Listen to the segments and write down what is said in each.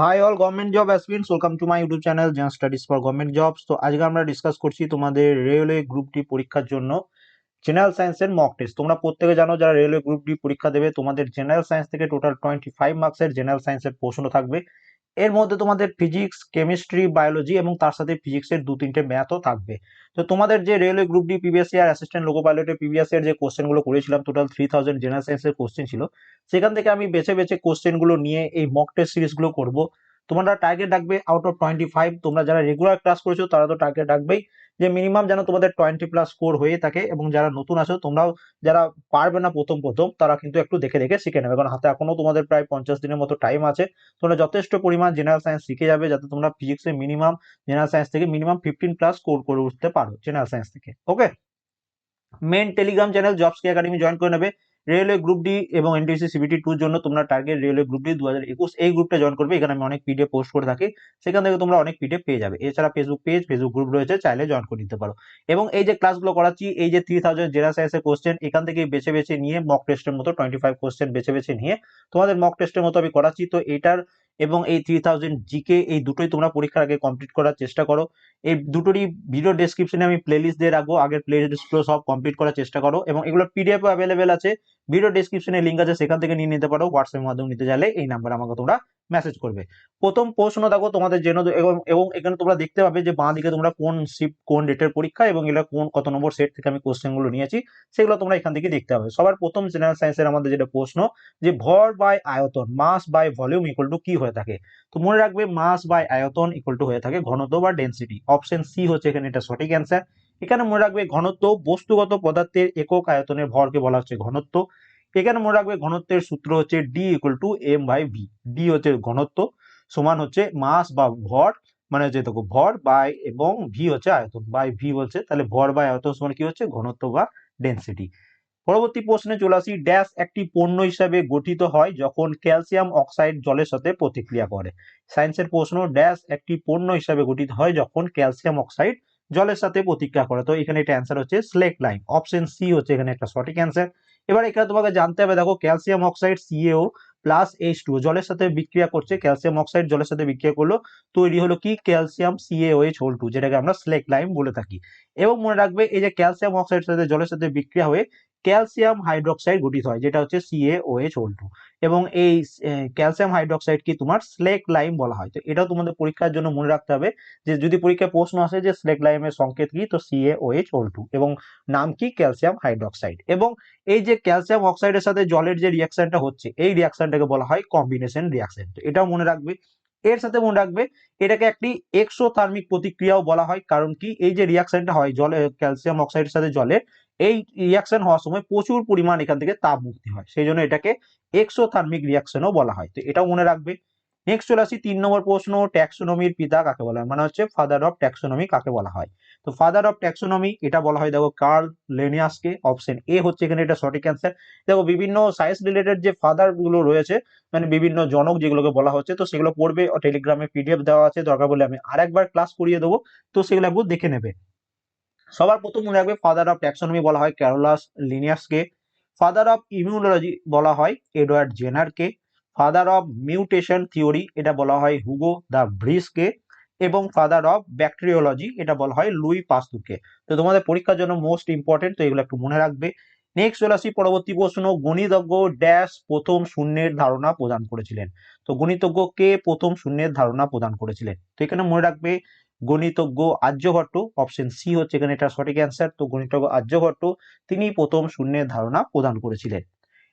Hi all government job aspirants welcome to my YouTube channel Zen studies for government jobs তো আজকে আমরা discuss করছি তোমাদের railway group D পরীক্ষার জন্য জেনারেল সায়েন্সের মক টেস্ট তোমরা প্রত্যেকে জানো যারা রেলওয়ে গ্রুপ ডি পরীক্ষা দেবে, তোমাদের জেনারেল সায়েন্স থেকে টোটাল টোয়েন্টি ফাইভ মার্কসের জেনারেল সায়েন্সের প্রশ্ন থাকবে। এর মধ্যে তোমাদের ফিজিক্স কেমিস্ট্রি বায়োলজি এবং তার সাথে ফিজিক্সের দু তিনটে ম্যাথও থাকবে। তো তোমাদের যে রেলওয়ে গ্রুপ ডি পিবিএস আর অ্যাসিস্ট্যান্ট লোকো পাইলটের পিবিএস এর যে কোশ্চেনগুলো করেছিলাম টোটাল থ্রি থাউজেন্ড জেনারেল সায়েন্সের কোশ্চেন ছিল, সেখান থেকে আমি বেছে বেছে কোশ্চেনগুলো নিয়ে এই মক টেস্ট সিরিজগুলো করব। তোমরা টার্গেট রাখবে আউট অফ টোয়েন্টি ফাইভ তোমরা যারা রেগুলার ক্লাস করেছ, তারা তো টার্গেট রাখবেই। যে মিনিমাম যেন তোমাদের টোয়েন্টি প্লাস স্কোর হয়ে থাকে এবং যারা নতুন আছো, তোমরাও যারা পারবে না প্রথম প্রথম, তারা কিন্তু একটু দেখে দেখে শিখে নেবে। কারণ হাতে এখনও তোমাদের প্রায় পঞ্চাশ দিনের মতো টাইম আছে। তোমরা যথেষ্ট পরিমাণ জেনারেল সায়েন্স শিখে যাবে, যাতে তোমরা ফিজিক্সে মিনিমাম জেনারেল সায়েন্স থেকে মিনিমাম ফিফটিন প্লাস স্কোর করে উঠতে পারো জেনারেল সায়েন্স থেকে। Okay main Telegram channel jobs কি একাডেমি জয়েন করে নেবে। রেলওয়ে গ্রুপ ডি এবং এনটিসি সিবিটি টুর জন্য তোমরা টার্গেট রেলওয়ে গ্রুপ ডি দু হাজার একুশ, এই গ্রুপটা জয়েন করবে। এখানে আমি অনেক পিডিএফ পোস্ট করে থাকি। সেখান থেকে তোমরা অনেক পিডিএফ পেয়ে যাবে। এছাড়া ফেসবুক পেজ ফেসবুক গ্রুপ রয়েছে, চাইলে জয়েন করে নিতে পারো। এবং এই যে ক্লাসগুলো করাচ্ছি, এই যে থ্রি থাউজেন্ড জেরা সায়েন্সের কোশ্চেন এখান থেকে বেছে বেছে নিয়ে মক টেস্টের মতো টোয়েন্টি ফাইভ কোশ্চেন বেছে বেছে নিয়ে তোমাদের মক টেস্টের মতো আমি করাচ্ছি। তো এটার এবং এই থ্রি থাউজেন্ড জিকে এই দুটোই তোমরা পরীক্ষার আগে কমপ্লিট করার চেষ্টা করো। এই দুটোরই ভিডিও ডেসক্রিপশনে আমি প্লেলিস্ট দিয়ে রাখব। আগের প্লে লিস্টগুলো সব কমপ্লিট করার চেষ্টা করো এবং এগুলো পিডিএফ অ্যাভেলেবেল আছে। ভিডিও ডেসক্রিপশনে লিঙ্ক আছে, সেখান থেকে নিয়ে নিতে পারো। হোয়াটসঅ্যাপের মাধ্যমে নিতে চাইলে এই নাম্বারে আমাকে তোমরা মেসেজ করবে। প্রথম প্রশ্ন দেখো, তোমাদের জেনে এবং এবং এখানে তোমরা দেখতে পাবে যে বাঁ দিকে তোমরা কোন শিফট কোন ডেটের পরীক্ষা, এবং এটা কোন, কত নম্বর সেট থেকে আমি কোশ্চেনগুলো নিয়েছি, সেগুলো তোমরা এখান থেকে দেখতে পাবে। সবার প্রথম জেনারেল সায়েন্সের আমাদের যেটা প্রশ্ন, যে, ভর বাই আয়তন mass by volume equal to কি হয়ে থাকে? তো মনে রাখবে মাস বাই আয়তন ইকুয়াল টু হয়ে থাকে ঘনত্ব বা ডেন্সিটি অপশন সি হচ্ছে এখানে এটা সঠিক অ্যান্সার এখানে মনে রাখবে ঘনত্ব বস্তুগত পদার্থের একক আয়তনের ভরকে বলা হচ্ছে ঘনত্ব। এখানে মনে রাখবে ঘনত্বের সূত্র হচ্ছে D equal to M by V D হচ্ছে ঘনত্ব, সমান হচ্ছে মাস বা ভর মানে হচ্ছে দেখো ভর বাই এবং ভি হচ্ছে আয়তন। বাই ভি বলছে, তাহলে ভর বাই আয়তন সমান কি হচ্ছে? ঘনত্ব বা ডেন্সিটি পরবর্তী প্রশ্নে চলে আসি। ড্যাশ একটি পণ্য হিসাবে গঠিত হয় যখন ক্যালসিয়াম অক্সাইড জলের সাথে প্রতিক্রিয়া করে। সায়েন্সের প্রশ্ন ড্যাশ একটি পণ্য হিসাবে গঠিত হয় যখন ক্যালসিয়াম অক্সাইড জলের সাথে প্রতিক্রিয়া করে। তো এখানে একটা অ্যান্সার হচ্ছে স্লেক লাইম অপশন সি হচ্ছে এখানে একটা সঠিক অ্যান্সার এবার এখানে তোমাকে জানতে হবে, দেখো calcium oxide CAO plus H two জলের সাথে বিক্রিয়া করছে ক্যালসিয়াম অক্সাইড জলের সাথে বিক্রিয়া করল, তৈরি হলো কি? ক্যালসিয়াম সিএওএইচ হোল টু যেটাকে আমরা স্লেক লাইম বলে থাকি। এবং মনে রাখবে, এই যে ক্যালসিয়াম অক্সাইড সাথে জলের সাথে বিক্রিয়া হয়ে ক্যালসিয়াম হাইড্রোক্সাইড গঠিত হয়, যেটা হচ্ছে সিএওএইচ হোল টু এবং এই ক্যালসিয়াম হাইড্রোক্সাইড কি তোমার স্লেক লাইম বলা হয়। তো এটাও তোমাদের পরীক্ষার জন্য মনে রাখতে হবে যে, যদি পরীক্ষায় প্রশ্ন আসে যে, স্লেক লাইমের সংকেত কি, তো সিএওএইচ হোল টু এবং নাম কি? ক্যালসিয়াম হাইড্রোক্সাইড এবং এই যে ক্যালসিয়াম অক্সাইডের সাথে জলের যে রিয়াকশনটা হচ্ছে, এই রিয়াকশনটাকে বলা হয় কম্বিনেশন রিয়াকশন তো এটাও মনে রাখবে। এর সাথে মনে রাখবে, এটাকে একটি এক্সোথার্মিক প্রতিক্রিয়াও বলা হয়। কারণ কি? এই যে রিয়াকশনটা হয়, জলে, ক্যালসিয়াম অক্সাইডের সাথে জলের এই রিয়াকশন হওয়ার সময় প্রচুর পরিমাণ এখান থেকে তাপ মুক্তি হয়। সেই জন্য এটাকে এক্সোথার্মিক রিয়াকশনও বলা হয়। তো এটাও মনে রাখবে নেক্সট চলে আসি তিন নম্বর প্রশ্ন ট্যাক্সোনমির পিতা কাকে বলা হয়? মানে হচ্ছে ফাদার অফ ট্যাক্সোনমি কাকে বলা হয়? তো ফাদার অফ ট্যাক্সোনমি এটা বলা হয় দেখো কার্ল লেনিয়াসকে অপশন এ হচ্ছে এখানে এটা সঠিক অ্যান্সার দেখো বিভিন্ন সায়েন্স রিলেটেড যে ফাদারগুলো রয়েছে মানে বিভিন্ন জনক যেগুলোকে বলা হচ্ছে, তো সেগুলো পড়বে। টেলিগ্রামে পিডিএফ দেওয়া আছে, দরকার বলে আমি আরেকবার ক্লাস করিয়ে দেবো। তো সেগুলো একবার দেখে নেবে। সবার প্রথম মনে রাখবে ফাদার অফ ট্যাক্সোনমি বলা হয় ক্যারোলাস লিনিয়াসকে ফাদার অফ ইমিউনোলজি বলা হয় এডওয়ার্ড জেনারকে ফাদার অফ মিউটেশন থিওরি এটা বলা হয় হুগো দ্য ব্রিসকে এবং ফাদার অফ ব্যাকটেরিওলজি এটা বলা হয় লুই পাস্তুকে তো তোমাদের পরীক্ষার জন্য মোস্ট ইম্পর্টেন্ট তো এগুলো একটু মনে রাখবে। নেক্সট চলে আসি পরবর্তী প্রশ্ন। গণিতজ্ঞ ড্যাশ প্রথম শূন্যের ধারণা প্রদান করেছিলেন। তো গণিতজ্ঞ কে প্রথম শূন্যের ধারণা প্রদান করেছিলেন? তো এখানে মনে রাখবে গণিতজ্ঞ আর্যভট্ট অপশন সি হচ্ছে এখানে এটা সঠিক অ্যান্সার তো গণিতজ্ঞ আর্যভট্ট তিনি প্রথম শূন্যের ধারণা প্রদান করেছিলেন।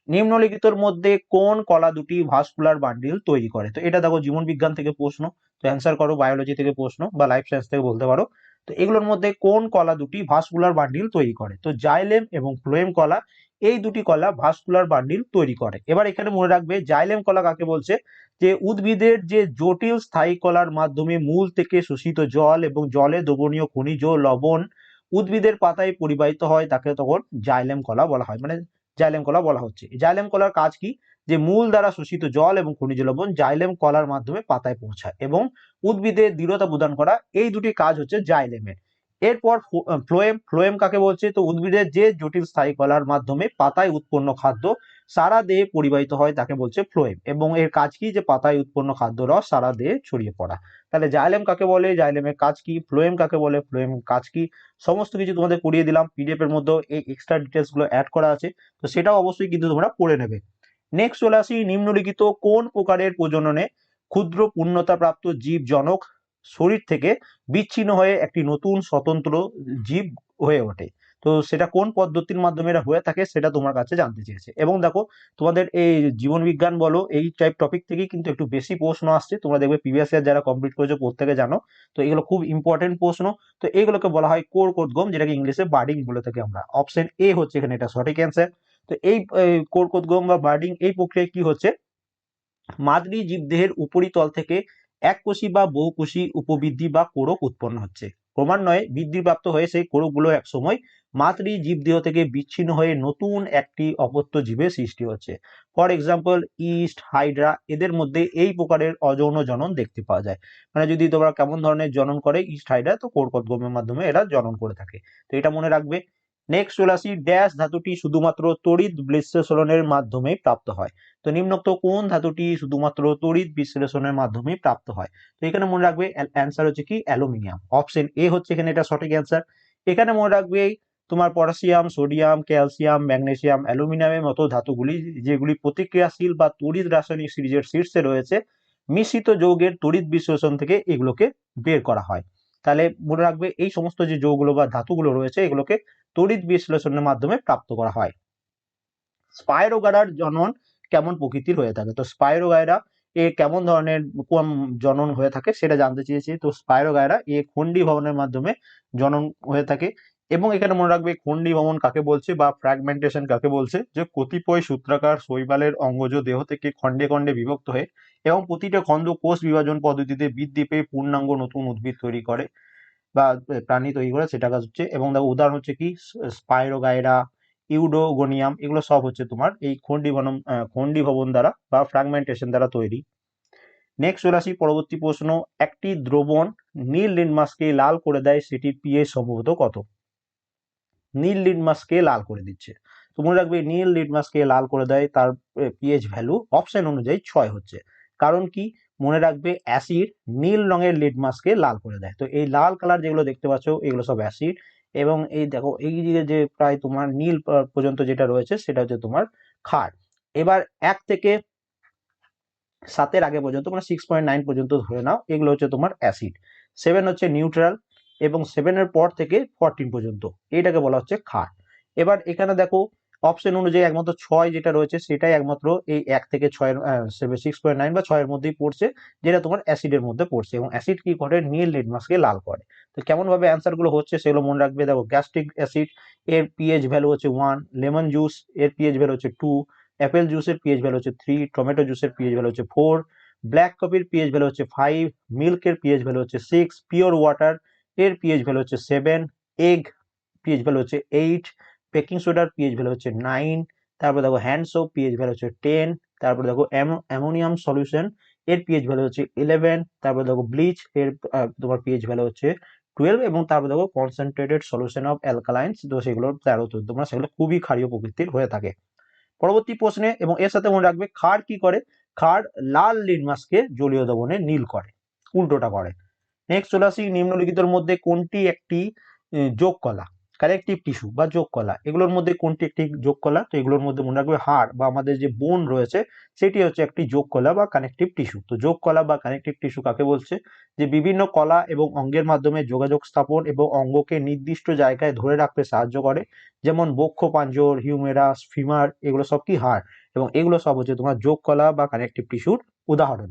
নিম্নলিখিতর মধ্যে কোন কলা দুটি ভাস্কুলার বান্ডিল তৈরি করে? তো এটা দেখো জীবন বিজ্ঞান থেকে প্রশ্ন, তো অ্যান্সার করো বায়োলজি থেকে প্রশ্ন বা লাইফ সায়েন্স থেকে বলতে পারো। তো এগুলোর মধ্যে কোন কলা দুটি ভাস্কুলার বান্ডিল তৈরি করে? তো জাইলেম এবং ফ্লোয়েম কলা এই দুটি কলা ভাস্কুলার বান্ডিল তৈরি করে। এবার এখানে মনে রাখবে জাইলেম কলা কাকে বলছে? যে উদ্ভিদের যে জটিল স্থায়ী কলার মাধ্যমে মূল থেকে শোষিত জল এবং জলে দ্রবণীয় খনিজ, লবণ উদ্ভিদের পাতায় পরিবাহিত হয়, তাকে তখন জাইলেম কলা বলা হয়। মানে জাইলেম কলা বলা হচ্ছে। জাইলেম কলার কাজ কি? যে মূল দ্বারা শোষিত জল এবং খনিজ, লবণ জাইলেম কলার মাধ্যমে পাতায় পৌঁছায় এবং উদ্ভিদের দৃঢ়তা প্রদান করা। এই দুটি কাজ হচ্ছে জাইলেমের এরপর ফ্লোয়েম ফ্লোয়েম কাকে বলছে? তো উদ্ভিদের যে জটিল স্থায়ী কলার মাধ্যমে পাতায় উৎপন্ন খাদ্য, সারা দেহে পরিবাহিত হয় তাকে বলছে ফ্লোয়েম। এবং এর কাজ কি? যে পাতায় উৎপন্ন খাদ্য রস সারা দেহে ছড়িয়ে পড়া। তাহলে জাইলেম কাকে বলে? জাইলেমের কাজ কি? ফ্লোয়েম কাকে বলে? ফ্লোয়েম কাজ কি? সমস্ত কিছু তোমাদের করিয়ে দিলাম। পিডিএফ এর মধ্যে এই এক্সট্রা ডিটেলসগুলো অ্যাড করা আছে। তো সেটাও অবশ্যই কিন্তু তোমরা পড়ে নেবে। নেক্সট চলে আসি নিম্নলিখিত কোন প্রকারের প্রজননে ক্ষুদ্র পূর্ণতাপ্রাপ্ত জীব জনক শরীর থেকে বিচ্ছিন্ন হয়ে একটি নতুন স্বতন্ত্র জীব হয়ে ওঠে। তো সেটা কোন পদ্ধতির মাধ্যমে এটা হয়ে থাকে সেটা তোমার কাছে জানতে চেয়েছে। এবং দেখো, তোমাদের এই জীবন বিজ্ঞান বলো, এই টাইপ টপিক থেকেই কিন্তু একটু বেশি প্রশ্ন আসছে। তোমরা দেখবে প্রিভিয়াস ইয়ার যারা কমপ্লিট করেছ প্রত্যেকে জানো। তো এগুলো খুব ইম্পর্টেন্ট প্রশ্ন। তো এইগুলোকে বলা হয় কোর কোদগম, যেটাকে ইংলিশে বার্ডিং বলে থাকি আমরা। অপশন এ হচ্ছে এখানে এটা সঠিক অ্যান্সার তো এই কোর কোদগম বা বার্ডিং এই প্রক্রিয়ায় কি হচ্ছে? মাদ্রি জীবদেহের উপরিতল থেকে এককোষী বা বহুকোষী উপবৃদ্ধি বা কোরক উৎপন্ন হচ্ছে। ক্রমান্বয়ে বৃদ্ধিপ্রাপ্ত হয়ে সেই কোরকগুলো একসময় মাতৃ জীবদেহ থেকে বিচ্ছিন্ন হয়ে নতুন একটি অপত্য জীবের সৃষ্টি হচ্ছে। ফর এক্সাম্পল, ইস্ট, হাইড্রা এদের মধ্যে এই প্রকারের অযৌন জনন দেখতে পাওয়া যায়। মানে যদি তোমরা কেমন ধরনের জনন করে ইস্ট, হাইড্রা, তো কোরকদ্গমের মাধ্যমে এরা জনন করে থাকে। তো এটা মনে রাখবে নেক্সট চলে আসি ড্যাশ ধাতুটি শুধুমাত্র তড়িৎ বিশ্লেষণের মাধ্যমে প্রাপ্ত হয়। তো নিম্নোক্ত কোন ধাতুটি শুধুমাত্র তড়িৎ বিশ্লেষণের মাধ্যমে প্রাপ্ত হয়? তো এখানে মনে রাখবে অ্যান্সার হচ্ছে কি? অ্যালুমিনিয়াম। অপশন এ হচ্ছে এখানে এটা সঠিক অ্যান্সার এখানে মনে রাখবে তোমার পটাশিয়াম, সোডিয়াম, ক্যালসিয়াম, ম্যাগনেসিয়াম, অ্যালুমিনিয়ামের মতো ধাতুগুলি যেগুলি প্রতিক্রিয়াশীল বা তড়িৎ রাসায়নিক সিরিজের শীর্ষে রয়েছে, মিশ্রিত যৌগের তড়িৎ বিশ্লেষণ থেকে এগুলোকে বের করা হয়। তাহলে মনে রাখবে এই সমস্ত যে যৌগুলো বা ধাতুগুলো রয়েছে, এগুলোকে তড়িৎ বিশ্লেষণের মাধ্যমে প্রাপ্ত করা হয়। স্পাইরোগারার জনন কেমন প্রকৃতির হয়ে থাকে? তো স্পাইরোগায়রা এ কেমন ধরনের কোন জনন হয়ে থাকে সেটা জানতে চেয়েছি। তো স্পাইরোগায়রা এ খন্ডি ভবনের মাধ্যমে জনন হয়ে থাকে এবং এখানে মনে রাখবে খন্ডি ভবন কাকে বলছে বা ফ্র্যাগমেন্টেশন কাকে বলছে? যে কতিপয় সূত্রাকার শৈবালের অঙ্গজ দেহ থেকে খণ্ডে খণ্ডে বিভক্ত হয়ে এবং প্রতিটা খণ্ড কোষ বিভাজন পদ্ধতিতে বৃদ্ধি পেয়ে পূর্ণাঙ্গ নতুন উদ্ভিদ তৈরি করে বা প্রাণী তৈরি করে, সেটা কাজ হচ্ছে। এবং দেখো, উদাহরণ হচ্ছে কি? স্পাইরোগাইরা, ইউডোগোনিয়াম, এগুলো সব হচ্ছে তোমার এই খন্ডি ভবন খন্ডি ভবন দ্বারা বা ফ্র্যাগমেন্টেশন দ্বারা তৈরি। নেক্সট চলে আসি, পরবর্তী প্রশ্ন। একটি দ্রবণ নীল লিনমাসকে লাল করে দেয়, সেটির পিএইচ সম্ভবত কত? নীল লিটমাসকে লাল করে দিচ্ছে। তো মনে রাখবে, নীল লিটমাসকে লাল করে দেয়, তার পিএইচ ভ্যালু অপশন অনুযায়ী ছয় হচ্ছে। কারণ কি? মনে রাখবে অ্যাসিড নীল রঙের লিটমাসকে লাল করে দেয়। তো এই লাল কালার যেগুলো দেখতে পাচ্ছ, এগুলো সব অ্যাসিড। এবং এই দেখো, এই দিকে যে প্রায় তোমার নীল পর্যন্ত যেটা রয়েছে, সেটা হচ্ছে তোমার খাট এবার এক থেকে সাতের আগে পর্যন্ত মানে সিক্স পয়েন্ট নাইন পর্যন্ত ধরে নাও, এগুলো হচ্ছে তোমার অ্যাসিড। সেভেন হচ্ছে নিউট্রাল এবং সেভেনের পর থেকে ফরটিন পর্যন্ত। এটাকে বলা হচ্ছে খাট এবার এখানে দেখো অপশন অনুযায়ী একমাত্র ছয় যেটা রয়েছে, সেটাই একমাত্র এই এক থেকে ছয়ের সিক্স পয়েন্ট নাইন বা ছয়ের মধ্যেই পড়ছে, যেটা তোমার অ্যাসিডের মধ্যে পড়ছে এবং অ্যাসিড কি করে? নীল লিটমাসকে লাল করে। তো কেমন ভাবে অ্যান্সারগুলো হচ্ছে সেগুলো মনে রাখবে। দেখো গ্যাস্ট্রিক অ্যাসিড এর পিএইচ ভ্যালু হচ্ছে ওয়ান লেমন জুস এর পিএইচ ভ্যালু হচ্ছে টু অ্যাপেল জুসের পিএইচ ভ্যালু হচ্ছে থ্রি টমেটো জুসের পিএইচ ভ্যালু হচ্ছে ফোর ব্ল্যাক কফির পিএইচ ভ্যালু হচ্ছে ফাইভ মিল্কের পিএইচ ভ্যালু হচ্ছে সিক্স পিওর ওয়াটার এর পিএইচ ভ্যালু হচ্ছে সেভেন এগ পিএইচ ভ্যালু হচ্ছে এইট বেকিং সোডার পিএইচ ভ্যালু হচ্ছে নাইন তারপর দেখো হ্যান্ড সোপ পিএইচ ভ্যালু হচ্ছে টেন তারপর দেখো অ্যামোনিয়াম সলিউশন এর পিএইচ ভ্যালু হচ্ছে ইলেভেন তারপর দেখো ব্লিচ এর তোমার পিএইচ ভ্যালু হচ্ছে টুয়েলভ এবং তারপর দেখো কনসেন্ট্রেটেড সলিউশন অফ অ্যালকালাইন্স তো সেগুলো তেরো চোদ্দ সেগুলো খুবই ক্ষারীয় প্রকৃতির হয়ে থাকে। পরবর্তী প্রশ্নে, এবং এর সাথে মনে রাখবে ক্ষার কি করে? ক্ষার লাল লিনমাসকে জলীয় দ্রবণে নীল করে, উল্টোটা করে। নেক্সট চলে আসি নিম্নলিখিতের মধ্যে কোনটি একটি যোগ কলা কালেকটিভ টিস্যু বা যোগ কলা। এগুলোর মধ্যে কোনটি একটি যোগ কলা? তো এগুলোর মধ্যে মনে রাখবে হাড় বা আমাদের যে বোন রয়েছে, সেটি হচ্ছে একটি যোগ কলা বা কানেকটিভ টিস্যু তো যোগ কলা বা কানেকটিভ টিস্যু কাকে বলছে? যে বিভিন্ন কলা এবং অঙ্গের মাধ্যমে যোগাযোগ স্থাপন এবং অঙ্গকে নির্দিষ্ট জায়গায় ধরে রাখতে সাহায্য করে। যেমন বক্ষ, পাঞ্জর হিউমেরাস ফিমার এগুলো সব কি হাড়? এবং এগুলো সব হচ্ছে তোমার যোগ কলা বা কানেকটিভ টিস্যুর উদাহরণ।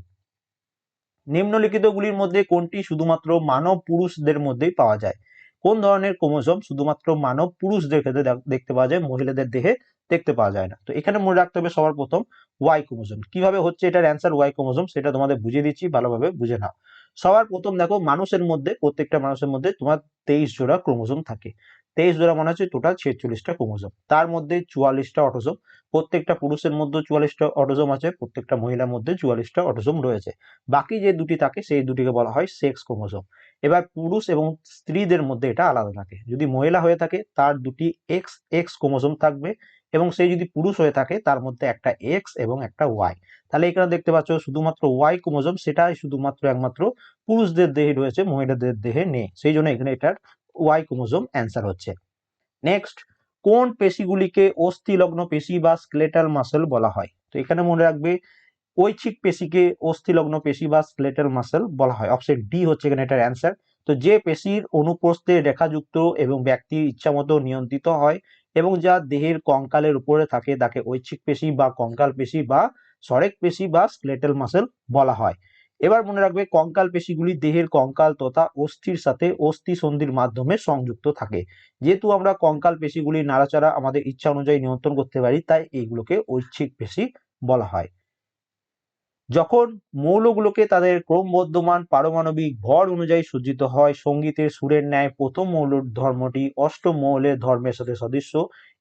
নিম্নলিখিতগুলির মধ্যে কোনটি শুধুমাত্র মানব পুরুষদের মধ্যেই পাওয়া যায়? কোন ধরনের ক্রোমোজোম শুধুমাত্র মানব পুরুষদের ক্ষেত্রে দেখতে পাওয়া যায়, মহিলাদের দেহে দেখতে পাওয়া যায় না। তো এখানে মনে রাখতে হবে সবার প্রথম ওয়াই ক্রোমোজোম। কীভাবে হচ্ছে এটার অ্যান্সার ওয়াই ক্রোমোজোম সেটা তোমাদের বুঝিয়ে দিচ্ছি, ভালোভাবে বুঝে নাও। সবার প্রথম দেখো মানুষের মধ্যে, প্রত্যেকটা মানুষের মধ্যে তোমার তেইশ জোড়া ক্রোমোজোম থাকে। তেইশ জোড়া মনে হচ্ছে টোটাল ছেচল্লিশটা ক্রোমোজোম। তার মধ্যে চুয়াল্লিশটা অটোজোম, প্রত্যেকটা পুরুষের মধ্যে চুয়াল্লিশটা অটোজোম আছে, প্রত্যেকটা মহিলার মধ্যে চুয়াল্লিশটা অটোজোম রয়েছে। বাকি যে দুটি থাকে, সেই দুটিকে বলা হয় সেক্স ক্রোমোজোম। এবার পুরুষ এবং স্ত্রীদের মধ্যে এটা আলাদা থাকে। যদি মহিলা হয়ে থাকে, তার দুটি এক্স এক্স ক্রোমোজোম থাকবে এবং সে যদি পুরুষ হয়ে থাকে, তার মধ্যে একটা এক্স এবং একটা ওয়াই তাহলে এখানে দেখতে পাচ্ছ শুধুমাত্র ওয়াই ক্রোমোজোম, সেটাই শুধুমাত্র একমাত্র পুরুষদের দেহে রয়েছে, মহিলাদের দেহে নেই। সেই জন্য এখানে এটার ওয়াই ক্রোমোজোম অ্যান্সার হচ্ছে। নেক্সট, কোন পেশিগুলিকে অস্থিলগ্ন পেশি বা স্কেলেটাল মাসেল বলা হয়? তো এখানে মনে রাখবে ঐচ্ছিক পেশিকে অস্থিলগ্ন পেশি বা স্কেলেটাল মাসেল বলা হয়। অপশন ডি হচ্ছে এখানে এটার অ্যান্সার তো যে পেশির অনুপ্রস্থে রেখাযুক্ত এবং ব্যক্তির ইচ্ছামতো নিয়ন্ত্রিত হয় এবং যা দেহের কঙ্কালের উপরে থাকে, তাকে ঐচ্ছিক পেশি বা কঙ্কাল পেশি বা সরেক পেশি বা স্কেলেটাল মাসেল বলা হয়। এবার মনে রাখবে, কঙ্কাল পেশিগুলি দেহের কঙ্কাল তথা অস্থির সাথে অস্থি সন্ধির মাধ্যমে সংযুক্ত থাকে। যেহেতু আমরা কঙ্কাল পেশিগুলি নাড়াচাড়া আমাদের ইচ্ছা অনুযায়ী নিয়ন্ত্রণ করতে পারি, তাই এইগুলোকে ঐচ্ছিক পেশি বলা হয়। যখন মৌলগুলোকে তাদের ক্রমবর্ধমান পারমাণবিক ভর অনুযায়ী সজ্জিত হয়, সঙ্গীতের সুরের ন্যায় প্রথম মৌলের ধর্মটি অষ্টম মৌলের ধর্মের সাথে সদৃশ্য।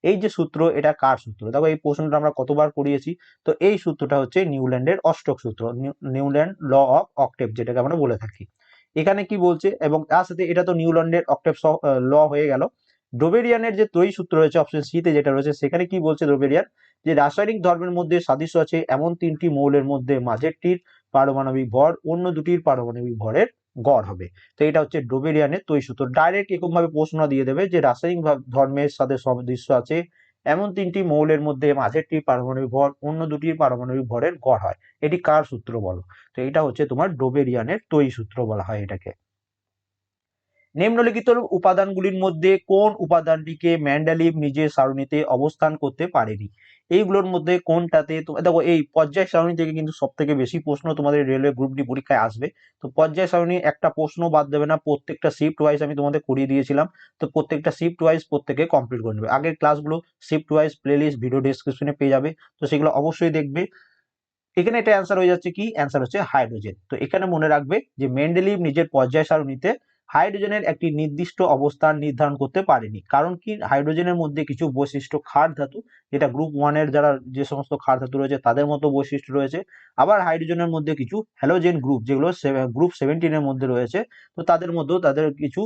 এই যে সূত্র, এটা কার সূত্র? দেখো, এই প্রশ্নটা আমরা কতবার করিয়েছি। তো এই সূত্রটা হচ্ছে নিউল্যান্ডের অষ্টক সূত্র নিউল্যান্ড ল অফ অক্টেভ, যেটাকে আমরা বলে থাকি। এখানে কি বলছে? এবং তার সাথে এটা তো নিউল্যান্ডের অক্টেভ ল হয়ে গেল। ডোবেরিয়ানের যে ত্রয়ী সূত্র রয়েছে অপশন সিতে যেটা রয়েছে, সেখানে কি বলছে ডোবেরিয়ান যে রাসায়নিক ধর্মের মধ্যে সাদৃশ্য আছে এমন তিনটি মৌলের মধ্যে মাঝেরটির পারমাণবিক ভর, অন্য দুটির পারমাণবিক ভরের গড় হবে। তো এটা হচ্ছে ডোবেরিয়ানের তৈ সূত্র। ডাইরেক্ট এরকম ভাবে প্রশ্ন দিয়ে দেবে যে রাসায়নিক ধর্মের সাথে সাদৃশ্য আছে এমন তিনটি মৌলের মধ্যে মাঝেরটি পারমাণবিক ভর, অন্য দুটির পারমাণবিক ভরের গড় হয়। এটি কার সূত্র বলো? তো এটা হচ্ছে তোমার ডোবেরিয়ানের তৈ সূত্র বলা হয় এটাকে। নিম্নলিখিত উপাদানগুলির মধ্যে কোন উপাদানটিকে ম্যান্ডালিভ নিজের সারণীতে অবস্থান করতে পারেনি? এইগুলোর মধ্যে কোনটাতে দেখো এই পর্যায় সারণী থেকে কিন্তু সব থেকে বেশি প্রশ্ন তোমাদের রেলওয়ে গ্রুপ ডি পরীক্ষায় আসবে। তো পর্যায় সারণী একটা প্রশ্ন বাদ দেবে না, প্রত্যেকটা শিফট ওয়াইজ আমি তোমাদের করিয়ে দিয়েছিলাম। তো প্রত্যেকটা শিফট ওয়াইজ প্রত্যেকে কমপ্লিট করে নেবে। আগের ক্লাসগুলো শিফট ওয়াইজ প্লেলিস্ট ভিডিও ডিসক্রিপশনে পেয়ে যাবে। তো সেগুলো অবশ্যই দেখবে। এখানে এটা অ্যান্সার হয়ে যাচ্ছে কি? অ্যান্সার হচ্ছে হাইড্রোজেন তো এখানে মনে রাখবে যে মেন্ডেলিভ নিজের পর্যায় সারণীতে হাইড্রোজেনের একটি নির্দিষ্ট অবস্থান নির্ধারণ করতে পারেনি। কারণ কি? হাইড্রোজেনের মধ্যে কিছু বৈশিষ্ট্য ক্ষার ধাতু, যেটা গ্রুপ ওয়ানের যারা যে সমস্ত ক্ষার ধাতু রয়েছে তাদের মতো বৈশিষ্ট্য রয়েছে। আবার হাইড্রোজেনের মধ্যে কিছু হ্যালোজেন গ্রুপ, যেগুলো গ্রুপ সেভেন্টিনের মধ্যে রয়েছে, তো তাদের মধ্যেও তাদের কিছু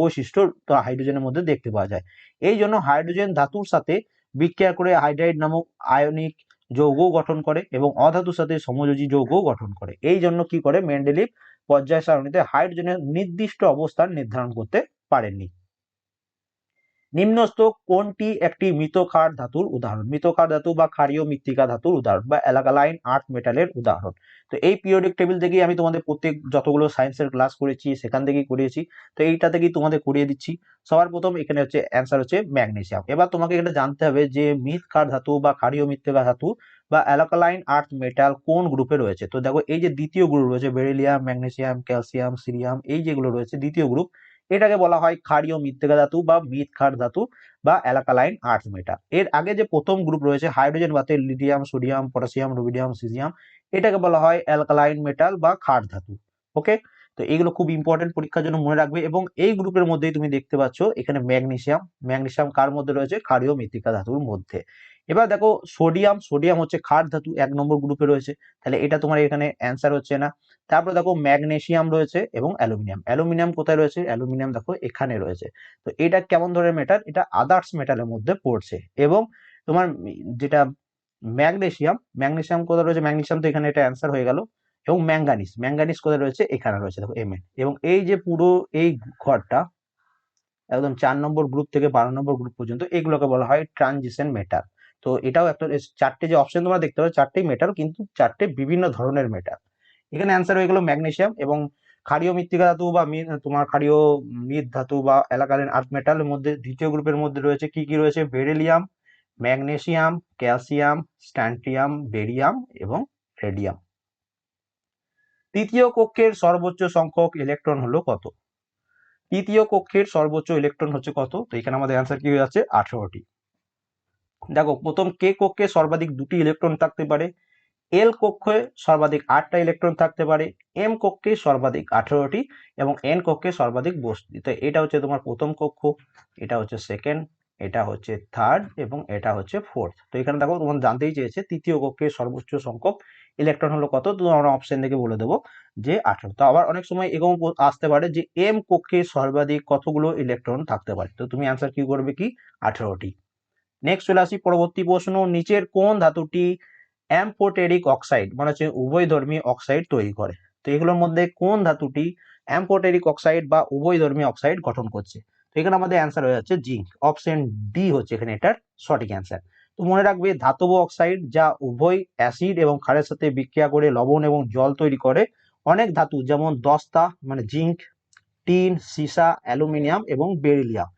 বৈশিষ্ট্য হাইড্রোজেনের মধ্যে দেখতে পাওয়া যায়। এই জন্য হাইড্রোজেন ধাতুর সাথে বিক্রিয়া করে হাইড্রাইড নামক আয়নিক যৌগ গঠন করে এবং অধাতুর সাথে সমযোজী যৌগ গঠন করে। এই জন্য কি করে মেন্ডেলিভ পর্যায় সারণীতে হাইড্রোজেনের নির্দিষ্ট অবস্থান নির্ধারণ করতে পারেননি। নিম্নস্থ কোনটি একটি মৃতক্ষার ধাতুর উদাহরণ? মৃতক্ষার ধাতু বা ক্ষারীয় মৃত্তিকা ধাতুর উদাহরণ বা অ্যালাকালাইন আর্ট মেটালের উদাহরণ। তো এই পিরিয়ডিক টেবিল থেকেই আমি তোমাদের প্রত্যেক যতগুলো সায়েন্সের ক্লাস করেছি, সেখান থেকেই করিয়েছি। তো এইটা থেকেই তোমাদের করিয়ে দিচ্ছি। সবার প্রথম এখানে হচ্ছে অ্যান্সার হচ্ছে ম্যাগনেসিয়াম। এবার তোমাকে এটা জানতে হবে যে মৃৎক্ষার ধাতু বা ক্ষারীয় মৃত্তিকা ধাতু বা অ্যালাকালাইন আর্থ মেটাল কোন গ্রুপে রয়েছে? তো দেখো, এই যে দ্বিতীয় গ্রুপ রয়েছে বেরিলিয়াম ম্যাগনেসিয়াম ক্যালসিয়াম সিরিয়াম এই যেগুলো রয়েছে, দ্বিতীয় গ্রুপ এটাকে বলা হয় ক্ষারীয় মৃত্তিকা ধাতু বা মিথ ক্ষার ধাতু বা অ্যালাকালাইন আর্থ মেটাল এর আগে যে প্রথম গ্রুপ রয়েছে হাইড্রোজেন বাতে lithium sodium potassium rubidium caesium এটাকে বলা হয় অ্যালকালাইন মেটাল বা ক্ষার ধাতু ওকে তো এগুলো খুব ইম্পর্টেন্ট পরীক্ষার জন্য মনে রাখবে এবং এই গ্রুপের মধ্যেই তুমি দেখতে পাচ্ছ, এখানে ম্যাগনেসিয়াম ম্যাগনেসিয়াম কার মধ্যে রয়েছে? ক্ষারীয় মৃত্তিকা ধাতুর মধ্যে। এবার দেখো সোডিয়াম সোডিয়াম হচ্ছে ক্ষার ধাতু, এক নম্বর গ্রুপে রয়েছে। তাহলে এটা তোমার এখানে অ্যান্সার হচ্ছে না। তারপরে দেখো ম্যাগনেশিয়াম রয়েছে এবং অ্যালুমিনিয়াম অ্যালুমিনিয়াম কোথায় রয়েছে? অ্যালুমিনিয়াম দেখো এখানে রয়েছে। তো এটা কেমন ধরনের মেটাল এটা আদার্স মেটালের মধ্যে পড়ছে। এবং তোমার যেটা ম্যাগনেশিয়াম ম্যাগনেশিয়াম কোথায় রয়েছে? ম্যাগনেশিয়াম তো এখানে এটা অ্যান্সার হয়ে গেল। এবং ম্যাঙ্গানিস ম্যাঙ্গানিস কোথায় রয়েছে? এখানে রয়েছে দেখো এম এবং এই যে পুরো এই ঘরটা, একদম চার নম্বর গ্রুপ থেকে বারো নম্বর গ্রুপ পর্যন্ত, এগুলোকে বলা হয় ট্রানজিশন মেটাল তো এটাও একটা চারটে যে অপশন তোমরা দেখতে পাচ্ছ চারটেই মেটাল কিন্তু চারটে বিভিন্ন ধরনের মেটাল এখানে অ্যান্সার হয়ে গেল ম্যাগনেশিয়াম এবং ক্ষারীয় মৃত্তিকা ধাতু বা তোমার ক্ষারীয় মৃৎ ধাতু বা এলাকালীন আর্থ মেটালের মধ্যে, দ্বিতীয় গ্রুপের মধ্যে রয়েছে কি কি রয়েছে? Beryllium magnesium calcium strontium barium এবং রেডিয়াম তৃতীয় কক্ষের সর্বোচ্চ সংখ্যক ইলেকট্রন হলো কত? তৃতীয় কক্ষের সর্বোচ্চ ইলেকট্রন হচ্ছে কত? তো এখানে আমাদের অ্যান্সার কি হয়ে যাচ্ছে? আঠারোটি। দেখো, প্রথম কে কক্ষে সর্বাধিক দুটি ইলেকট্রন থাকতে পারে? এল কক্ষে সর্বাধিক আটটা ইলেকট্রন থাকতে পারে এম কক্ষে সর্বাধিক আঠেরোটি এবং এন কক্ষে সর্বাধিক বসতি। তো এটা হচ্ছে তোমার প্রথম কক্ষ, এটা হচ্ছে সেকেন্ড এটা হচ্ছে থার্ড এবং এটা হচ্ছে ফোর্থ তো এখানে দেখো, তোমার জানতেই চেয়েছে, তৃতীয় কক্ষের সর্বোচ্চ সংখ্যক ইলেকট্রন হলো কত? তো আমরা অপশন থেকে বলে দেবো যে আঠেরো। তো আবার অনেক সময় এরকম আসতে পারে যে এম কক্ষে সর্বাধিক কতগুলো ইলেকট্রন থাকতে পারে? তো তুমি অ্যান্সার কি করবে কি? আঠারোটি। নেক্সট চলে আসি পরবর্তী প্রশ্ন। নিচের কোন ধাতুটি অ্যাম্পোটেরিক অক্সাইড মানে হচ্ছে উভয়ধর্মী অক্সাইড তৈরি করে? তো এগুলোর মধ্যে কোন ধাতুটি অ্যাম্পোটেরিক অক্সাইড বা উভয়ধর্মী অক্সাইড গঠন করছে? তো এখানে আমাদের অ্যান্সার হয়ে যাচ্ছে জিঙ্ক। অপশন ডি হচ্ছে এখানে এটার সঠিক অ্যান্সার তো মনে রাখবে ধাতব অক্সাইড যা উভয় অ্যাসিড এবং ক্ষারের সাথে বিক্রিয়া করে লবণ এবং জল তৈরি করে, অনেক ধাতু যেমন দস্তা মানে জিঙ্ক, টিন, সীসা, অ্যালুমিনিয়াম এবং বেরিলিয়াম।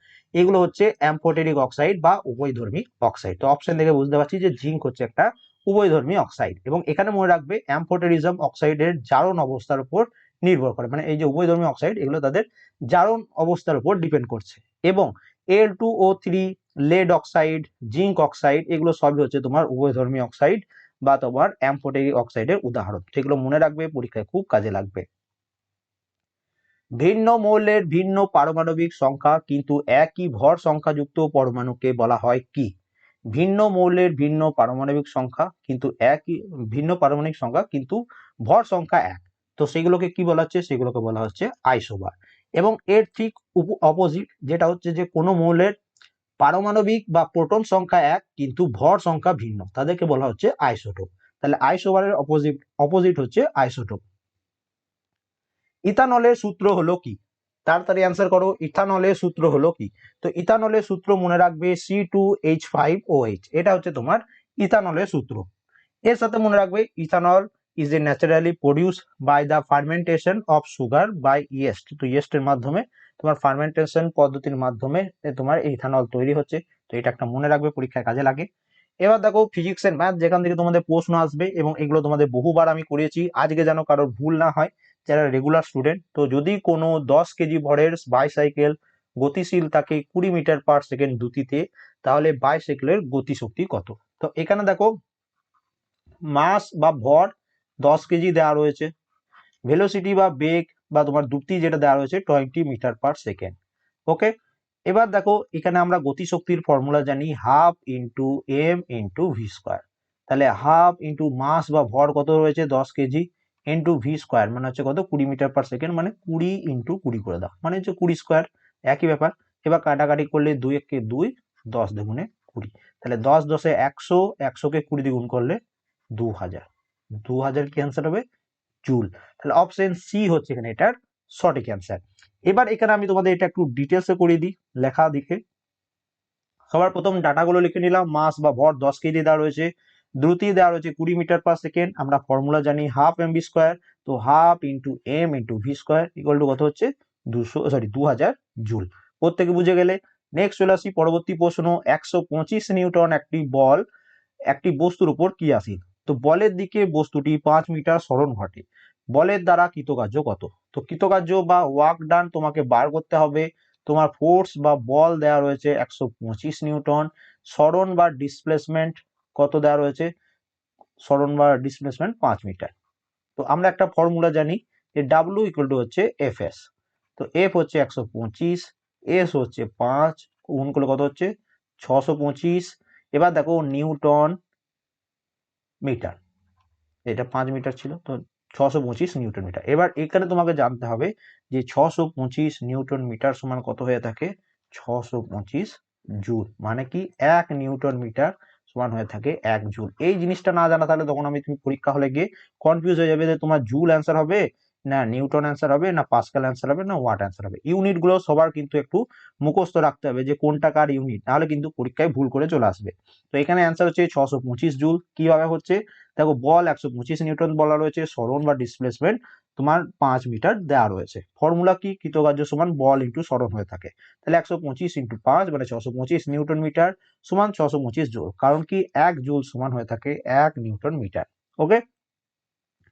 এগুলো হচ্ছে অ্যাম্পোটেরিক অক্সাইড বা উভয়ধর্মী অক্সাইড। তো অপশন থেকে বুঝতে পারছি যে জিঙ্ক হচ্ছে একটা উভয়ধর্মী অক্সাইড এবং এখানে মনে রাখবে অ্যাম্পোটেরিজম অক্সাইডের জারণ অবস্থার উপর নির্ভর করে। মানে এই যে উভয়ধর্মী অক্সাইড এগুলো তাদের জারণ অবস্থার উপর ডিপেন্ড করছে এবং L two O three lead oxide zinc oxide এগুলো সবই হচ্ছে তোমার উভয়ধর্মী অক্সাইড বা তোমার অ্যাম্পোটেরিক অক্সাইডের উদাহরণ। সেগুলো মনে রাখবে, পরীক্ষায় খুব কাজে লাগবে। ভিন্ন মৌলের ভিন্ন পারমাণবিক সংখ্যা, কিন্তু একই ভর সংখ্যাযুক্ত পরমাণুকে বলা হয় কি? ভিন্ন মৌলের ভিন্ন পারমাণবিক সংখ্যা, কিন্তু একই, ভিন্ন পারমাণবিক সংখ্যা, কিন্তু ভর সংখ্যা এক। তো সেগুলোকে কি বলা হচ্ছে? সেগুলোকে বলা হচ্ছে আইসোবার। এবং এর ঠিক অপোজিট যেটা হচ্ছে যে কোনো মৌলের পারমাণবিক বা প্রোটন সংখ্যা এক, কিন্তু ভর সংখ্যা ভিন্ন। তাদেরকে বলা হচ্ছে আইসোটোপ। তাহলে আইসোবারের অপোজিট অপোজিট হচ্ছে আইসোটোপ। ইথানলের সূত্র হলো কি? তাড়াতাড়ি অ্যান্সার করো, ইথানলের সূত্র হলো কি? তো ইথানলের সূত্র মনে রাখবে C two H five O H এটা হচ্ছে তোমার ইথানলের সূত্র। এর সাথে মনে রাখবে, ethanol is a naturally produce by the fermentation of sugar by yeast তো ইয়েস্টের মাধ্যমে তোমার ফার্মেন্টেশন পদ্ধতির মাধ্যমে তোমার ইথানল তৈরি হচ্ছে, তো এটা একটা মনে রাখবে, পরীক্ষায় কাজে লাগে। এবার দেখো ফিজিক্স এন্ড ম্যাথ যেখান থেকে তোমাদের প্রশ্ন আসবে এবং এগুলো তোমাদের বহুবার আমি করিয়েছি আজকে যেন কারোর ভুল না হয় যারা রেগুলার স্টুডেন্ট তো যদি কোনো দশ কেজি ভরের বাইসাইকেল গতিশীল থাকে কুড়ি মিটার পার সেকেন্ড দ্রুতিতে তাহলে বাইসাইকেলের গতিশক্তি কত? তো এখানে দেখো, মাস বা ভর দশ কেজি দেওয়া রয়েছে ভেলোসিটি বা বেগ বা তোমার দ্রুতি যেটা দেওয়া রয়েছে twenty metre per second okay এবার দেখো, এখানে আমরা গতিশক্তির ফর্মুলা জানি half into M into V square তাহলে হাফ ইন্টু মাস বা ভর কত রয়েছে দশ কেজি? ইন্টু ভি স্কোয়ার মানে হচ্ছে কত? কুড়ি মিটার পার সেকেন্ড মানে কুড়ি ইন্টু কুড়ি করে দাও। মানে হচ্ছে কুড়ি স্কোয়ার একই ব্যাপার। এবার কাটাকাটি করলে দুই একে দুই, দশ দ্বিগুণে কুড়ি। তাহলে দশ দশে একশো, একশোকে কুড়ি দ্বিগুণ করলে দু হাজার দু হাজার কি অ্যান্সার হবে? জুল। তাহলে অপশন সি হচ্ছে এখানে এটার সঠিক অ্যান্সার এবার এখানে আমি তোমাদের এটা একটু ডিটেলসে করে দিই, লেখা দিকে সবার প্রথম ডাটাগুলো লিখে নিলাম, মাস বা ভর দশ কেজি দেওয়া রয়েছে। দ্রুতি দেওয়া রয়েছে কুড়ি মিটার পার সেকেন্ড আমরা ফর্মুলা জানি হাফ এম বি স্কোয়ার তো half into M into V square equal to কত হচ্ছে? দুশো সরি দু হাজার জুল। প্রত্যেকে বুঝে গেলে। নেক্সট চলে আসি পরবর্তী প্রশ্ন, একশো পঁচিশ নিউটন একটি বল, একটি বস্তুর উপর কি আসি? তো বলের দিকে বস্তুটি পাঁচ মিটার সরণ ঘটে। বলের দ্বারা কৃতকার্য কত? তো কৃতকার্য বা ওয়ার্ক ডান তোমাকে বার করতে হবে। তোমার ফোর্স বা বল দেওয়া রয়েছে একশো পঁচিশ নিউটন। সরণ বা ডিসপ্লেসমেন্ট কত দেওয়া রয়েছে? সরণ বা ডিসপ্লেসমেন্ট পাঁচ মিটার। তো আমরা একটা ফর্মুলা জানি যে ডাব্লু ইকুয়াল টু হচ্ছে এফ এস তো এফ হচ্ছে একশো পঁচিশ এস হচ্ছে পাঁচ, গুণ করলে কত হচ্ছে? ছশো পঁচিশ। এবার দেখো নিউটন মিটার। এটা পাঁচ মিটার ছিল, তো ছশো পঁচিশ নিউটন মিটার। এবার এখানে তোমাকে জানতে হবে যে ছশো পঁচিশ নিউটন মিটার সমান কত হয়ে থাকে? ছশো পঁচিশ জুল। মানে কি? এক নিউটন মিটার সমান হয়ে থাকে এক জুল। এই জিনিসটা না জানা তাহলে তখন আমি তুমি পরীক্ষা হলে গিয়ে কনফিউজ হয়ে যাবে যে তোমার জুল অ্যান্সার হবে, না নিউটন অ্যান্সার হবে, না পাস্কাল অ্যান্সার হবে, না ওয়াট অ্যান্সার হবে। ইউনিটগুলো সবার কিন্তু একটু মুখস্থ রাখতে হবে যে কোনটা কার ইউনিট নাহলে কিন্তু পরীক্ষায় ভুল করে চলে আসবে। তো এখানে অ্যান্সার হচ্ছে ছশো পঁচিশ জুল। কীভাবে হচ্ছে? দেখো বল একশো পঁচিশ নিউটন বলা রয়েছে, সরণ বা ডিসপ্লেসমেন্ট তোমার পাঁচ মিটার দেওয়া রয়েছে। ফর্মুলা কি? কৃতকার্য সমান বল ইন্টু সরণ হয়ে থাকে। তাহলে একশো পঁচিশ ইন্টু পাঁচ মানে ছশো পঁচিশ নিউটন মিটার সমান ছশো পঁচিশ জুল। কারণ কি? এক জুল সমান হয়ে থাকে এক নিউটন মিটার। ওকে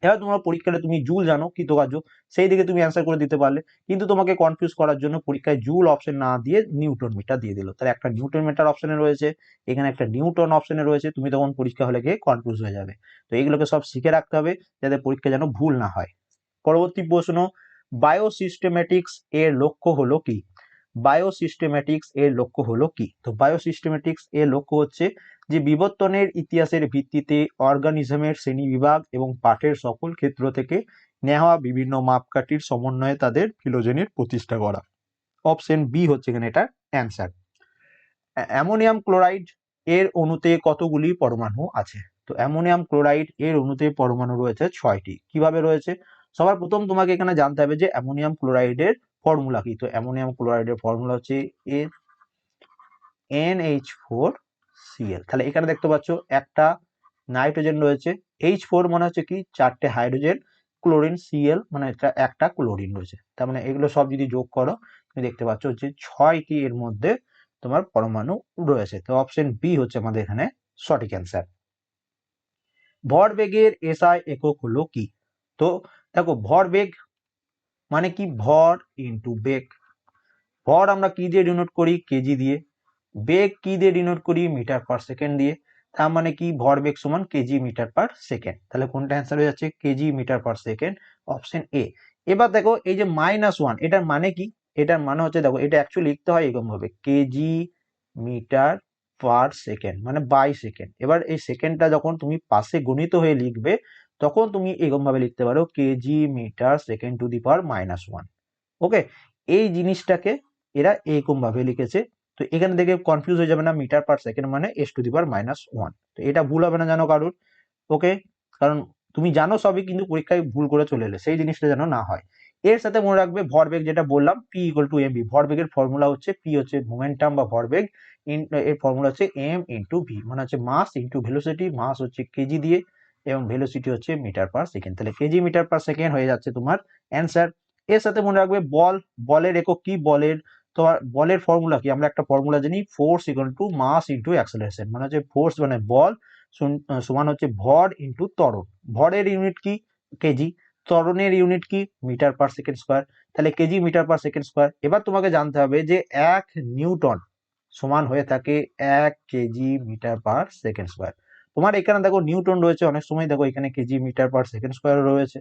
এবার তোমার পরীক্ষাটা তুমি জুল জানো, কৃতকার্য, সেই দিকে তুমি অ্যান্সার করে দিতে পারলে। কিন্তু তোমাকে কনফিউজ করার জন্য পরীক্ষায় জুল অপশন না দিয়ে নিউটন মিটার দিয়ে দিল। তাহলে একটা নিউটন মিটার অপশনে রয়েছে, এখানে একটা নিউটন অপশনে রয়েছে, তুমি তখন পরীক্ষা হলে গিয়ে কনফিউজ হয়ে যাবে। তো এইগুলোকে সব শিখে রাখতে হবে, যাতে পরীক্ষা যেন ভুল না হয়। পরবর্তী প্রশ্ন বায়োসিস্টেমেটিক্স এর লক্ষ্য হলো কি? বায়োসিস্টেম্যাটিক্স এর লক্ষ্য হলো কি? তো বায়োসিস্টেম্যাটিক্স এর লক্ষ্য হচ্ছে যে বিবর্তনের ইতিহাসের ভিত্তিতে অর্গানিজমের শ্রেণীবিভাগ এবং পাঠের সকল ক্ষেত্র থেকে নেওয়া বিভিন্ন মাপকাঠির সমন্বয়ে তাদের ফিলোজেনের প্রতিষ্ঠা করা। অপশন বি হচ্ছে এখানে এটা অ্যান্সার অ্যামোনিয়াম ক্লোরাইড এর অণুতে কতগুলি পরমাণু আছে? তো অ্যামোনিয়াম ক্লোরাইড এর অণুতে পরমাণু রয়েছে ছয়টি। কীভাবে রয়েছে? সবার প্রথম তোমাকে এখানে জানতে হবে যে অ্যামোনিয়াম ক্লোরাইডের ফর্মুলা কি? তো অ্যামোনিয়াম ক্লোরাইডের ফর্মুলা হচ্ছে এ এইচ ফোর সিএল তাহলে এখানে দেখতে পাচ্ছ একটা নাইট্রোজেন রয়েছে। এইচ ফোর মানে হচ্ছে কি? চারটে হাইড্রোজেন, ক্লোরিন সিএল মানে একটা ক্লোরিন রয়েছে। তার মানে এগুলো সব যদি যোগ করো, তুমি দেখতে পাচ্ছ যে ছয়টি এর মধ্যে তোমার পরমাণু রয়েছে। তো অপশন বি হচ্ছে আমাদের এখানে সঠিক অ্যান্সার। ভরবেগের এসআই একক হলো কি? তো দেখো, ভর ভরবেগ মানে কি? ভর ইন্টু বেগ। ভর আমরা কি দিয়ে ডিনোট করি? কেজি দিয়ে। বেগ কি দিয়ে ডিনোট করি? মিটার পার সেকেন্ড দিয়ে। তার মানে কি? ভর ভরবেগ সমান কেজি মিটার পার সেকেন্ড তাহলে কোনটা অ্যান্সার হয়ে যাচ্ছে? KG metre per second option A এবার দেখো, এই যে মাইনাস ওয়ান এটার মানে কি? এটার মানে হচ্ছে দেখো, এটা অ্যাকচুয়ালি লিখতে হয় এরকম ভাবে কেজি মিটার পার সেকেন্ড মানে বাই সেকেন্ড এবার এই সেকেন্ডটা যখন তুমি পাশে গণিত হয়ে লিখবে তখন তুমি এরকম ভাবে লিখতে পারো KG metre second to the power minus one okay এই জিনিসটাকে এরা এরকম ভাবে লিখেছে। তো এখানে দেখে কনফিউজ হয়ে যাবে না মিটার পার সেকেন্ড মানে S to the power minus one তো এটা ভুল হবে না জানো কারোর ওকে কারণ তুমি জানো সবই, কিন্তু পরীক্ষায় ভুল করে চলে এলে, সেই জিনিসটা যেন না হয়। এর সাথে মনে রাখবে ভরবেগ যেটা বললাম P equal to M V ভরবেগের ফর্মুলা হচ্ছে পি হচ্ছে মোমেন্টাম বা ভরবেগ এর ফর্মুলা হচ্ছে এম ইন্টু ভি মানে হচ্ছে মাস ইন্টু ভেলোসিটি মাস হচ্ছে কেজি দিয়ে। এবং ভেলোসিটি হচ্ছে মিটার পার সেকেন্ড তাহলে কেজি মিটার পার সেকেন্ড হয়ে যাচ্ছে তোমার অ্যান্সার এর সাথে মনে রাখবে বল, বলের একক কি? বলের তোমার বলের ফর্মুলা কি? আমরা একটা ফর্মুলা জানি force equal to mass into acceleration মানে হচ্ছে ফোর্স মানে বল সমান হচ্ছে ভর ইন্টু ত্বরণ ভরের ইউনিট কি? কেজি ত্বরণের ইউনিট কি? মিটার পার সেকেন্ড স্কোয়ার তাহলে KG metre per second square এবার তোমাকে জানতে হবে যে এক নিউটন সমান হয়ে থাকে এক KG metre per second square তোমার এখানে দেখো নিউটন রয়েছে, অনেক সময় দেখো এখানে KG metre per second square রয়েছে।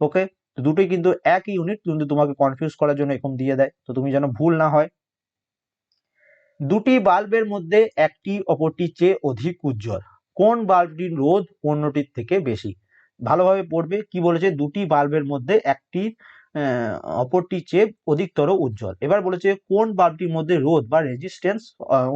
ওকে তো দুটোই কিন্তু একই ইউনিট কিন্তু তোমাকে কনফিউজ করার জন্য এরকম দিয়ে দেয়। তো তুমি যেন ভুল না হয়। দুটি বাল্বের মধ্যে একটি অপরটির চেয়ে অধিক উজ্জ্বল। কোন বাল্বটির রোধ অন্যটির থেকে বেশি? ভালোভাবে পড়বে, কি বলেছে? দুটি বাল্বের মধ্যে একটি অপরটির চেয়ে অধিকতর উজ্জ্বল। এবার বলেছে কোন বাল্বটির মধ্যে রোধ বা রেজিস্ট্যান্স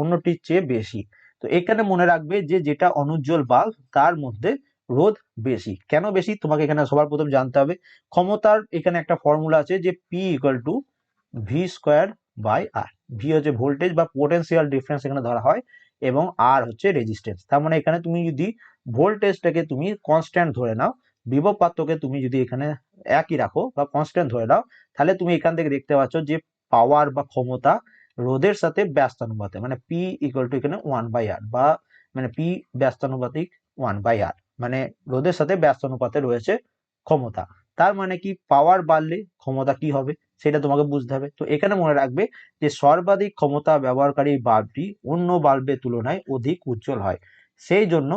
অন্যটির চেয়ে বেশি? তো এখানে মনে রাখবে যে যেটা অনুজ্জ্বল বাল্ব, তার মধ্যে রোধ বেশি। কেন বেশি? তোমাকে এখানে সবার প্রথম জানতে হবে। ক্ষমতার এখানে একটা ফর্মুলা আছে যে P equal to V square by R V হচ্ছে ভোল্টেজ বা পোটেন্সিয়াল ডিফারেন্স এখানে ধরা হয় এবং আর হচ্ছে রেজিস্ট্যান্স তার মানে এখানে তুমি যদি ভোল্টেজটাকে তুমি কনস্ট্যান্ট ধরে নাও বিভব পাত্রকে তুমি যদি এখানে একই রাখো বা কনস্ট্যান্ট ধরে নাও, তাহলে তুমি এখান থেকে দেখতে পাচ্ছ যে পাওয়ার বা ক্ষমতা রোধের সাথে ব্যস্তানুপাতে মানে পি ইকুয়াল টু এখানে ওয়ান বাই আর বা মানে পি ব্যস্তানুপাতিক ওয়ান বাই আর মানে রোধের সাথে ব্যস্তানুপাতে রয়েছে ক্ষমতা। তার মানে কি? পাওয়ার বাড়লে ক্ষমতা কি হবে? সেটা তোমাকে বুঝতে হবে। তো এখানে মনে রাখবে যে সর্বাধিক ক্ষমতা ব্যবহারকারী বাল্বটি অন্য বাল্বের তুলনায় অধিক উজ্জ্বল হয়। সেই জন্য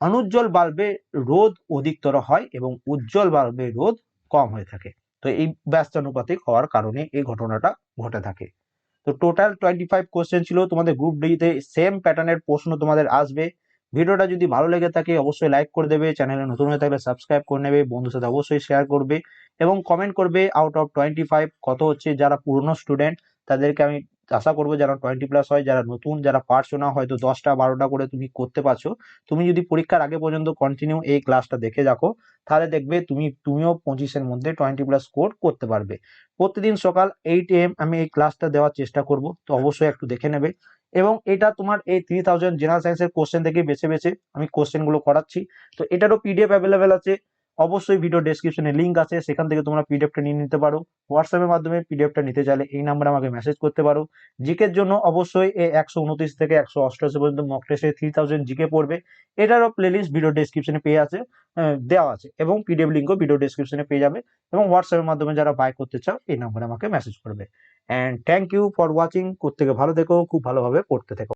অনুজ্জ্বল বাল্বে রোধ অধিকতর হয় এবং উজ্জ্বল বাল্বে রোধ কম হয়ে থাকে। তো এই ব্যস্তানুপাতিক হওয়ার কারণে এই ঘটনাটা ঘটে থাকে। তো টোটাল টোয়েন্টি ফাইভ কোশ্চেন ছিল, তোমাদের গ্রুপ ডিতে সেম প্যাটার্নের প্রশ্ন তোমাদের আসবে। ভিডিওটা যদি ভালো লেগে থাকে, অবশ্যই লাইক করে দেবে চ্যানেলে নতুন হয়ে থাকলে সাবস্ক্রাইব করে নেবে বন্ধুর সাথে অবশ্যই শেয়ার করবে এবং কমেন্ট করবে আউট অফ টোয়েন্টি ফাইভ কত হচ্ছে যারা পুরনো স্টুডেন্ট তাদেরকে আমি আশা করব যারা টোয়েন্টি প্লাস হয়, যারা নতুন, যারা পারছ না হয়তো দশটা বারোটা করে তুমি করতে পারছ। তুমি যদি পরীক্ষার আগে পর্যন্ত কন্টিনিউ এই ক্লাসটা দেখে রাখো তাহলে দেখবে তুমি, তুমিও পঁচিশের মধ্যে টোয়েন্টি প্লাস স্কোর করতে পারবে। প্রতিদিন সকাল এইট এম আমি এই ক্লাসটা দেওয়ার চেষ্টা করব, তো অবশ্যই একটু দেখে নেবে। এবং এটা তোমার এই থ্রি থাউজেন্ড জেনারেল সায়েন্সের কোশ্চেন থেকে বেছে বেছে আমি কোশ্চেনগুলো করাচ্ছি। তো এটারও পিডিএফ অ্যাভেলেবেল আছে। অবশ্যই ভিডিও ডেসক্রিপশনে লিঙ্ক আছে, সেখান থেকে তোমরা পিডিএফটা নিয়ে নিতে পারো। হোয়াটসঅ্যাপের মাধ্যমে পিডিএফটা নিতে চাইলে এই নাম্বারে আমাকে মেসেজ করতে পারো। জিকের জন্য অবশ্যই এই একশো থেকে একশো অষ্টআশি পর্যন্ত মক টেস্টে থ্রি থাউজেন্ড জিকে পড়বে। এটারও প্লেলিস্ট ভিডিও ডেসক্রিপশনে পেয়ে আছে দেওয়া আছে এবং পিডিএফ লিঙ্কও ভিডিও ডেসক্রিপশনে পেয়ে যাবে এবং হোয়াটসঅ্যাপের মাধ্যমে যারা বাই করতে চাও, এই নাম্বারে আমাকে মেসেজ করবে। And thank you for watching থেকে ভালো থেকো, খুব ভালোভাবে পড়তে থেকো।